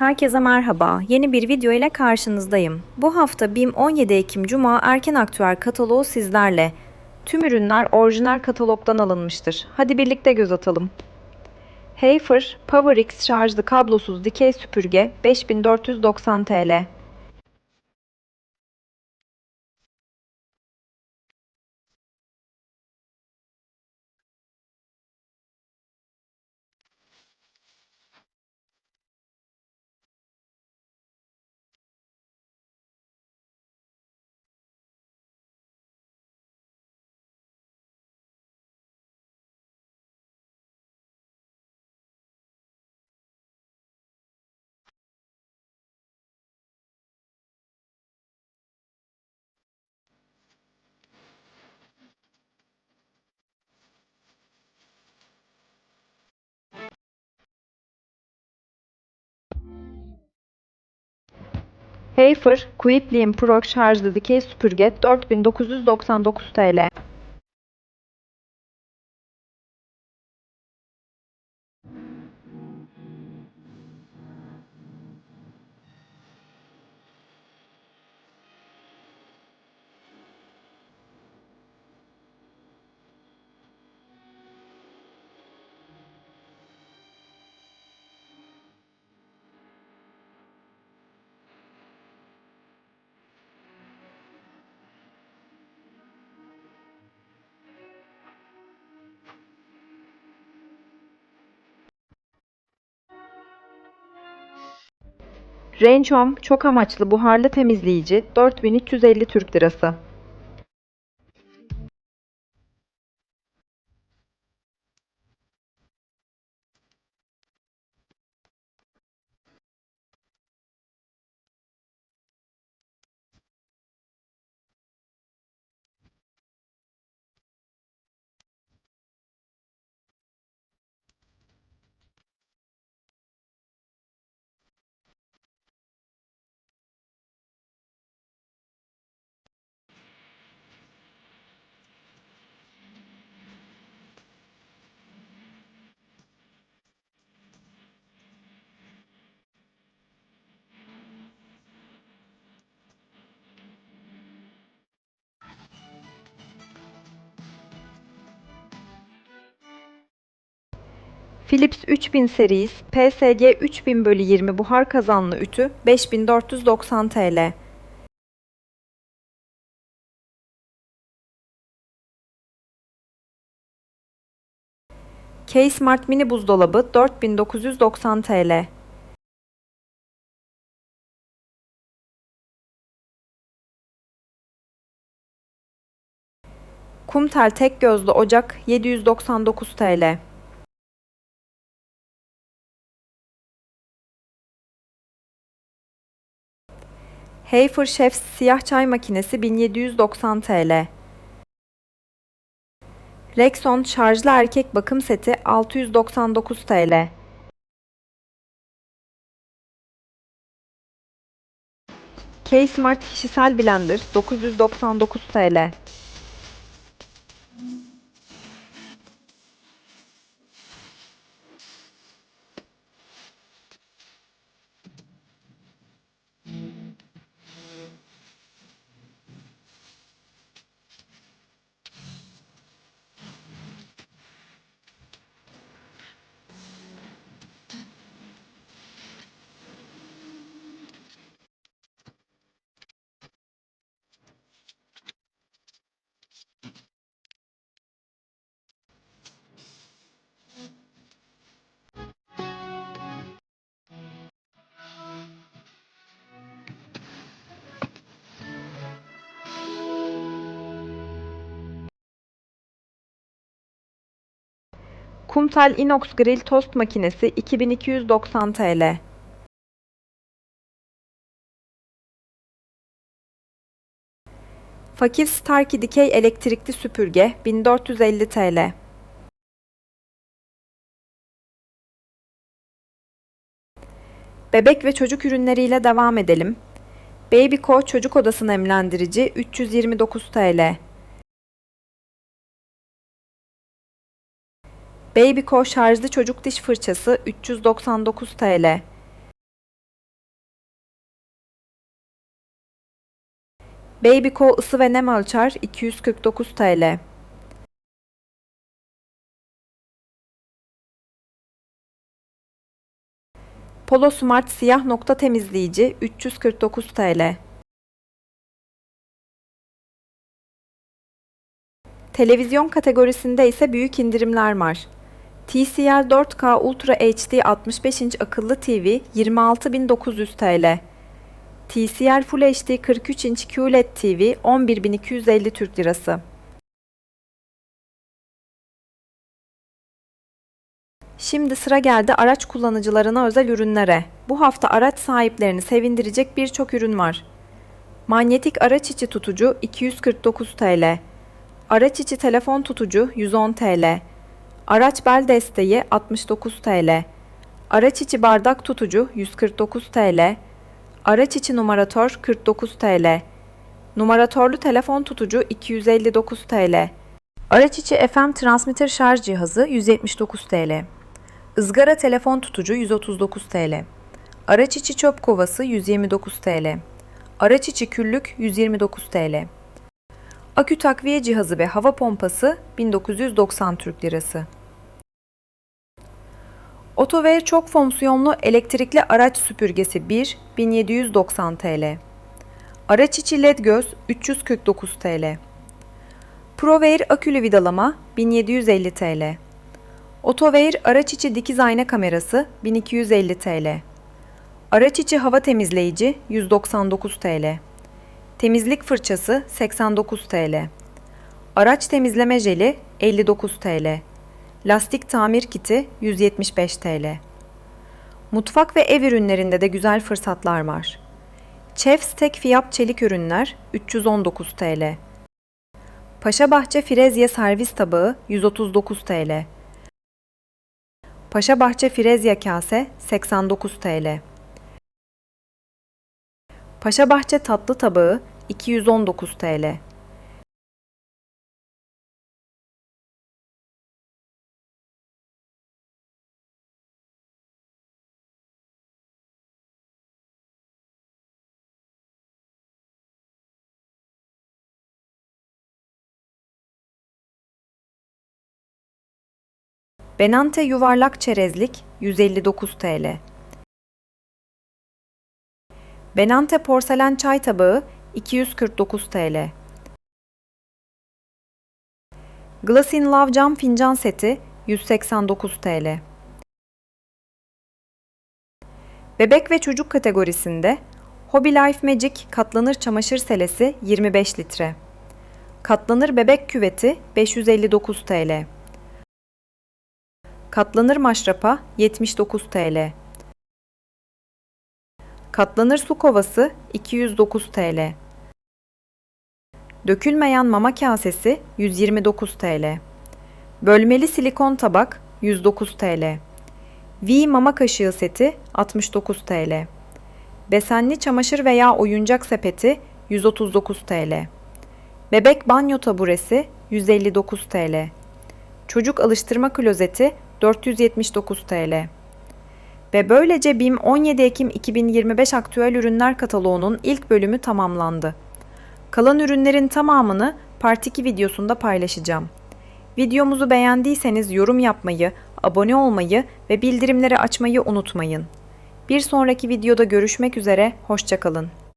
Herkese merhaba. Yeni bir video ile karşınızdayım. Bu hafta BİM 17 Ekim Cuma erken aktüel kataloğu sizlerle. Tüm ürünler orijinal katalogdan alınmıştır. Hadi birlikte göz atalım. Hafer PowerX şarjlı kablosuz dikey süpürge 5490 TL. Hafer Quicklim Pro şarjlı dikey süpürge 4999 TL. Range Home çok amaçlı buharlı temizleyici 4350 Türk Lirası. Philips 3000 series PSG 3000 bölü 20 buhar kazanlı ütü 5490 TL. K-Smart mini buzdolabı 4990 TL. Kumtel tek gözlü ocak 799 TL. Hafer Chefs siyah çay makinesi 1790 TL. Rexon şarjlı erkek bakım seti 699 TL. K-Smart kişisel blender 999 TL. Kumtel inox grill tost makinesi 2290 TL. Fakir Starkey dikey elektrikli süpürge 1450 TL. Bebek ve çocuk ürünleriyle devam edelim. Babyco çocuk odası nemlendirici 329 TL. Babyco şarjlı çocuk diş fırçası 399 TL. Babyco ısı ve nem ölçer 249 TL. Polo Smart siyah nokta temizleyici 349 TL. Televizyon kategorisinde ise büyük indirimler var. TCL 4K Ultra HD 65 inç akıllı TV 26.900 TL. TCL Full HD 43 inç QLED TV 11.250 Türk Lirası. Şimdi sıra geldi araç kullanıcılarına özel ürünlere. Bu hafta araç sahiplerini sevindirecek birçok ürün var. Manyetik araç içi tutucu 249 TL. Araç içi telefon tutucu 110 TL. Araç bel desteği 69 TL. Araç içi bardak tutucu 149 TL. Araç içi numaratör 49 TL. Numaratorlu telefon tutucu 259 TL. Araç içi FM transmitter şarj cihazı 179 TL. Izgara telefon tutucu 139 TL. Araç içi çöp kovası 129 TL. Araç içi küllük 129 TL. Akü takviye cihazı ve hava pompası 1990 Türk Lirası. Otover çok fonksiyonlu elektrikli araç süpürgesi 1 1790 TL. Araç içi led göz 349 TL. ProWear akülü vidalama 1750 TL. Otowear araç içi dikiz ayna kamerası 1250 TL. Araç içi hava temizleyici 199 TL. Temizlik fırçası 89 TL. Araç temizleme jeli 59 TL. Lastik tamir kiti 175 TL. Mutfak ve ev ürünlerinde de güzel fırsatlar var. Chef's tek fiyat çelik ürünler 319 TL. Paşabahçe Frezye servis tabağı 139 TL. Paşabahçe Frezya kase 89 TL. Paşabahçe tatlı tabağı 219 TL. Benante yuvarlak çerezlik 159 TL. Benante porselen çay tabağı 249 TL. Glass in Love cam fincan seti 189 TL. Bebek ve çocuk kategorisinde Hobby Life Magic katlanır çamaşır selesi 25 litre. Katlanır bebek küveti 559 TL. Katlanır maşrapa 79 TL. Katlanır su kovası 209 TL. Dökülmeyen mama kasesi 129 TL. Bölmeli silikon tabak 109 TL. V mama kaşığı seti 69 TL. Besenli çamaşır veya oyuncak sepeti 139 TL. Bebek banyo taburesi 159 TL. Çocuk alıştırma klozeti 479 TL. Ve böylece BİM 17 Ekim 2025 aktüel ürünler kataloğunun ilk bölümü tamamlandı. Kalan ürünlerin tamamını Part 2 videosunda paylaşacağım. Videomuzu beğendiyseniz yorum yapmayı, abone olmayı ve bildirimleri açmayı unutmayın. Bir sonraki videoda görüşmek üzere, hoşçakalın.